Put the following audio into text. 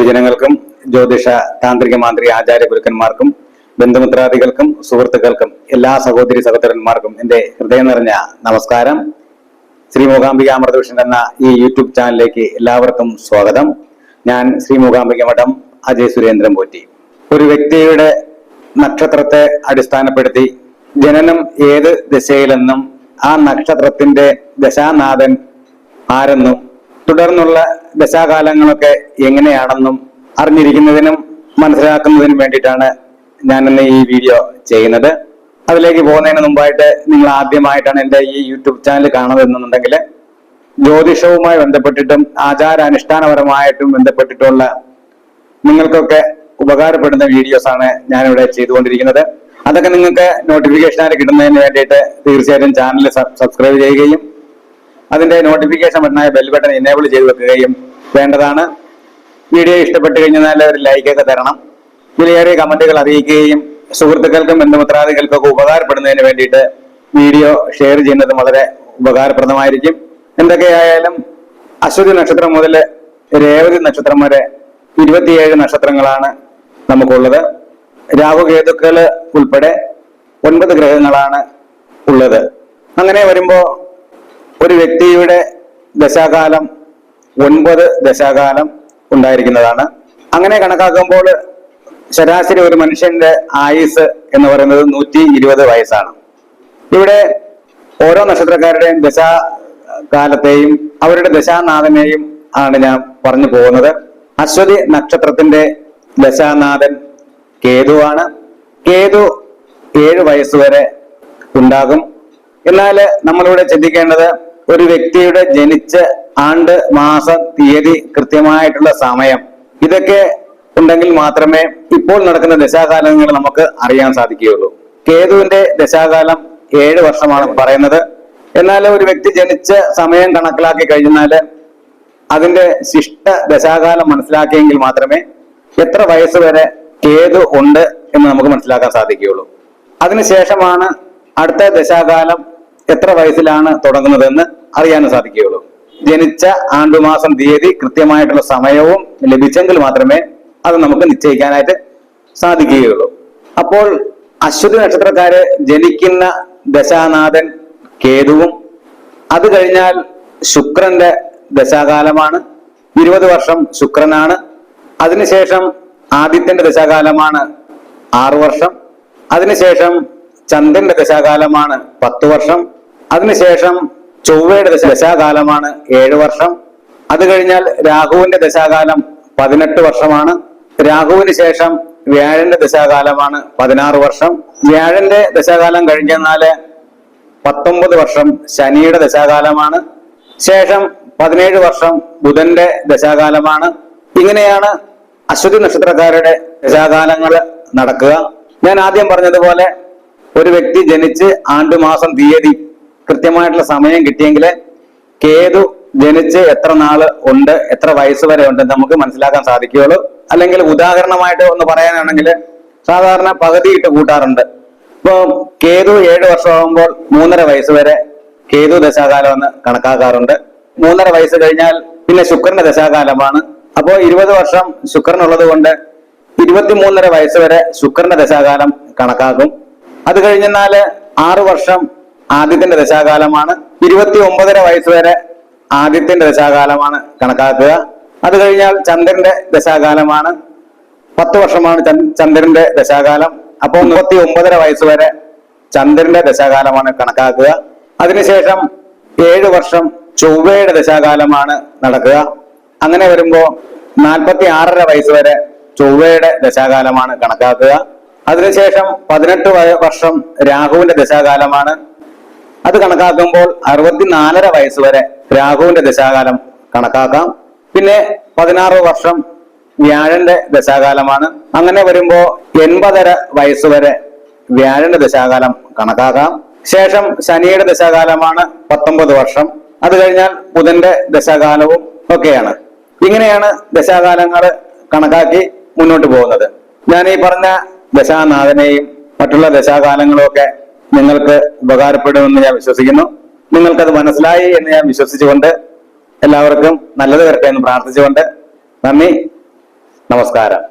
ഗുരുജനങ്ങൾക്കും ജ്യോതിഷ താന്ത്രിക മാന്ത്രി ആചാര്യ ഗുരുക്കന്മാർക്കും ബന്ധുമിത്രാദികൾക്കും സുഹൃത്തുക്കൾക്കും എല്ലാ സഹോദരി സഹോദരന്മാർക്കും എന്റെ ഹൃദയം നിറഞ്ഞ നമസ്കാരം. ശ്രീ മൂകാംബിക അമൃതവിഷൻ എന്ന ഈ യൂട്യൂബ് ചാനലിലേക്ക് എല്ലാവർക്കും സ്വാഗതം. ഞാൻ ശ്രീ മൂകാംബിക മഠം അജയ് സുരേന്ദ്രൻ പോറ്റി. ഒരു വ്യക്തിയുടെ നക്ഷത്രത്തെ അടിസ്ഥാനപ്പെടുത്തി ജനനം ഏത് ദിശയിലെന്നും ആ നക്ഷത്രത്തിന്റെ ദശാനാഥൻ ആരെന്നും തുടർന്നുള്ള ദശാകാലങ്ങളൊക്കെ എങ്ങനെയാണെന്നും അറിഞ്ഞിരിക്കുന്നതിനും മനസ്സിലാക്കുന്നതിനും വേണ്ടിയിട്ടാണ് ഞാൻ ഇന്ന് ഈ വീഡിയോ ചെയ്യുന്നത്. അതിലേക്ക് പോകുന്നതിന് മുമ്പായിട്ട് നിങ്ങൾ ആദ്യമായിട്ടാണ് എന്റെ ഈ യൂട്യൂബ് ചാനൽ കാണുന്നതെന്നുണ്ടെങ്കിൽ ജ്യോതിഷവുമായി ബന്ധപ്പെട്ടിട്ടും ആചാരാനുഷ്ഠാനപരമായിട്ടും ബന്ധപ്പെട്ടിട്ടുള്ള നിങ്ങൾക്കൊക്കെ ഉപകാരപ്പെടുന്ന വീഡിയോസാണ് ഞാനിവിടെ ചെയ്തുകൊണ്ടിരിക്കുന്നത്. അതൊക്കെ നിങ്ങൾക്ക് നോട്ടിഫിക്കേഷനായിട്ട് കിട്ടുന്നതിന് വേണ്ടിയിട്ട് തീർച്ചയായിട്ടും ചാനൽ സബ്സ്ക്രൈബ് ചെയ്യുകയും അതിന്റെ നോട്ടിഫിക്കേഷൻ ബട്ടണായ ബെൽ ബട്ടൺ എനേബിൾ ചെയ്ത് വെക്കുകയും വേണ്ടതാണ്. വീഡിയോ ഇഷ്ടപ്പെട്ട് കഴിഞ്ഞാൽ ഒരു ലൈക്കൊക്കെ തരണം. വിലയേറിയ കമന്റുകൾ അറിയിക്കുകയും സുഹൃത്തുക്കൾക്കും ബന്ധുമിത്രാദികൾക്കൊക്കെ ഉപകാരപ്പെടുന്നതിന് വേണ്ടിയിട്ട് വീഡിയോ ഷെയർ ചെയ്യുന്നതും വളരെ ഉപകാരപ്രദമായിരിക്കും. എന്തൊക്കെയായാലും അശ്വതി നക്ഷത്രം മുതൽ രേവതി നക്ഷത്രം വരെ ഇരുപത്തിയേഴ് നക്ഷത്രങ്ങളാണ് നമുക്കുള്ളത്. രാഹുകേതുക്കൾ ഉൾപ്പെടെ ഒൻപത് ഗ്രഹങ്ങളാണ് ഉള്ളത്. അങ്ങനെ വരുമ്പോ ഒരു വ്യക്തിയുടെ ദശാകാലം ഒൻപത് ദശാകാലം ഉണ്ടായിരിക്കുന്നതാണ്. അങ്ങനെ കണക്കാക്കുമ്പോൾ ശരാശരി ഒരു മനുഷ്യന്റെ ആയുസ് എന്ന് പറയുന്നത് നൂറ്റി ഇരുപത് വയസ്സാണ്. ഇവിടെ ഓരോ നക്ഷത്രക്കാരുടെയും ദശാകാലത്തെയും അവരുടെ ദശാനാഥനെയും ആണ് ഞാൻ പറഞ്ഞു പോകുന്നത്. അശ്വതി നക്ഷത്രത്തിന്റെ ദശാനാഥൻ കേതുവാണ്. കേതു ഏഴ് വയസ്സ് വരെ ഉണ്ടാകും. എന്നാൽ നമ്മളിവിടെ ചിന്തിക്കേണ്ടത് ഒരു വ്യക്തിയുടെ ജനിച്ച ആണ്ട് മാസം തീയതി കൃത്യമായിട്ടുള്ള സമയം. ഇതൊക്കെ ഉണ്ടെങ്കിൽ മാത്രമേ ഇപ്പോൾ നടക്കുന്ന ദശാകാലങ്ങൾ നമുക്ക് അറിയാൻ സാധിക്കുകയുള്ളൂ. കേതുവിന്റെ ദശാകാലം ഏഴ് വർഷമാണ് പറയുന്നത്. എന്നാൽ ഒരു വ്യക്തി ജനിച്ച സമയം കണക്കിലാക്കി കഴിഞ്ഞാൽ അതിന്റെ ശിഷ്ട ദശാകാലം മനസ്സിലാക്കിയെങ്കിൽ മാത്രമേ എത്ര വയസ്സ് വരെ കേതു ഉണ്ട് എന്ന് നമുക്ക് മനസ്സിലാക്കാൻ സാധിക്കുകയുള്ളൂ. അതിനുശേഷമാണ് അടുത്ത ദശാകാലം എത്ര വയസ്സിലാണ് തുടങ്ങുന്നതെന്ന് അറിയാനും സാധിക്കുകയുള്ളൂ. ജനിച്ച ആണ്ടുമാസം തീയതി കൃത്യമായിട്ടുള്ള സമയവും ലഭിച്ചെങ്കിൽ മാത്രമേ അത് നമുക്ക് നിശ്ചയിക്കാനായിട്ട് സാധിക്കുകയുള്ളൂ. അപ്പോൾ അശ്വതി നക്ഷത്രക്കാര് ജനിക്കുന്ന ദശാനാഥൻ കേതുവും അത് കഴിഞ്ഞാൽ ശുക്രന്റെ ദശാകാലമാണ്. ഇരുപത് വർഷം ശുക്രനാണ്. അതിനുശേഷം ആദിത്യന്റെ ദശാകാലമാണ് ആറു വർഷം. അതിനുശേഷം ചന്ദ്രന്റെ ദശാകാലമാണ് പത്ത് വർഷം. അതിനുശേഷം ചൊവ്വയുടെ ദശ ദശാകാലമാണ് ഏഴ് വർഷം. അത് കഴിഞ്ഞാൽ രാഹുവിന്റെ ദശാകാലം പതിനെട്ട് വർഷമാണ്. രാഹുവിന് ശേഷം വ്യാഴന്റെ ദശാകാലമാണ് പതിനാറ് വർഷം. വ്യാഴന്റെ ദശാകാലം കഴിഞ്ഞാൽ പത്തൊമ്പത് വർഷം ശനിയുടെ ദശാകാലമാണ്. ശേഷം പതിനേഴ് വർഷം ബുധന്റെ ദശാകാലമാണ്. ഇങ്ങനെയാണ് അശ്വതി നക്ഷത്രക്കാരുടെ ദശാകാലങ്ങൾ നടക്കുക. ഞാൻ ആദ്യം പറഞ്ഞതുപോലെ ഒരു വ്യക്തി ജനിച്ച് ആണ്ടുമാസം തീയതി കൃത്യമായിട്ടുള്ള സമയം കിട്ടിയെങ്കിൽ കേതു ജനിച്ച് എത്ര നാൾ ഉണ്ട് എത്ര വയസ്സ് വരെ ഉണ്ട് നമുക്ക് മനസ്സിലാക്കാൻ സാധിക്കുകയുള്ളൂ. അല്ലെങ്കിൽ ഉദാഹരണമായിട്ട് ഒന്ന് പറയാനാണെങ്കിൽ സാധാരണ പകുതി ഇട്ട് കൂട്ടാറുണ്ട്. ഇപ്പൊ കേതു ഏഴ് വർഷമാകുമ്പോൾ മൂന്നര വയസ്സ് വരെ കേതു ദശാകാലം എന്ന് കണക്കാക്കാറുണ്ട്. മൂന്നര വയസ്സ് കഴിഞ്ഞാൽ പിന്നെ ശുക്രന്റെ ദശാകാലമാണ്. അപ്പോൾ ഇരുപത് വർഷം ശുക്രനുള്ളത് കൊണ്ട് ഇരുപത്തിമൂന്നര വയസ്സ് വരെ ശുക്രന്റെ ദശാകാലം കണക്കാക്കും. അത് കഴിഞ്ഞാൽ ആറു വർഷം ആദ്യത്തിന്റെ ദശാകാലമാണ്. ഇരുപത്തി ഒമ്പതര വയസ്സ് വരെ ആദ്യത്തിന്റെ ദശാകാലമാണ് കണക്കാക്കുക. അത് കഴിഞ്ഞാൽ ചന്ദ്രന്റെ ദശാകാലമാണ്. പത്ത് വർഷമാണ് ചന്ദ്രന്റെ ദശാകാലം. അപ്പോൾ മുപ്പത്തി ഒമ്പതര വയസ്സ് വരെ ചന്ദ്രന്റെ ദശാകാലമാണ് കണക്കാക്കുക. അതിനുശേഷം ഏഴ് വർഷം ചൊവ്വയുടെ ദശാകാലമാണ് നടക്കുക. അങ്ങനെ വരുമ്പോ നാൽപ്പത്തി ആറര വയസ്സ് വരെ ചൊവ്വയുടെ ദശാകാലമാണ് കണക്കാക്കുക. അതിനുശേഷം പതിനെട്ട് വർഷം രാഹുവിന്റെ ദശാകാലമാണ്. അത് കണക്കാക്കുമ്പോൾ അറുപത്തിനാലര വയസ്സ് വരെ രാഹുവിന്റെ ദശാകാലം കണക്കാക്കാം. പിന്നെ പതിനാറ് വർഷം വ്യാഴന്റെ ദശാകാലമാണ്. അങ്ങനെ വരുമ്പോ എൺപതര വയസ്സ് വരെ വ്യാഴന്റെ ദശാകാലം കണക്കാക്കാം. ശേഷം ശനിയുടെ ദശാകാലമാണ് പത്തൊമ്പത് വർഷം. അത് കഴിഞ്ഞാൽ ബുധന്റെ ദശാകാലവും ഒക്കെയാണ്. ഇങ്ങനെയാണ് ദശാകാലങ്ങൾ കണക്കാക്കി മുന്നോട്ട് പോകുന്നത്. ഞാൻ ഈ പറഞ്ഞ ദശാനാഥനെയും മറ്റുള്ള ദശാകാലങ്ങളും ഒക്കെ നിങ്ങൾക്ക് ഉപകാരപ്പെടുമെന്ന് ഞാൻ വിശ്വസിക്കുന്നു. നിങ്ങൾക്കത് മനസ്സിലായി എന്ന് ഞാൻ വിശ്വസിച്ചുകൊണ്ട് എല്ലാവർക്കും നല്ലത് വരട്ടെ എന്ന് പ്രാർത്ഥിച്ചുകൊണ്ട് നന്ദി നമസ്കാരം.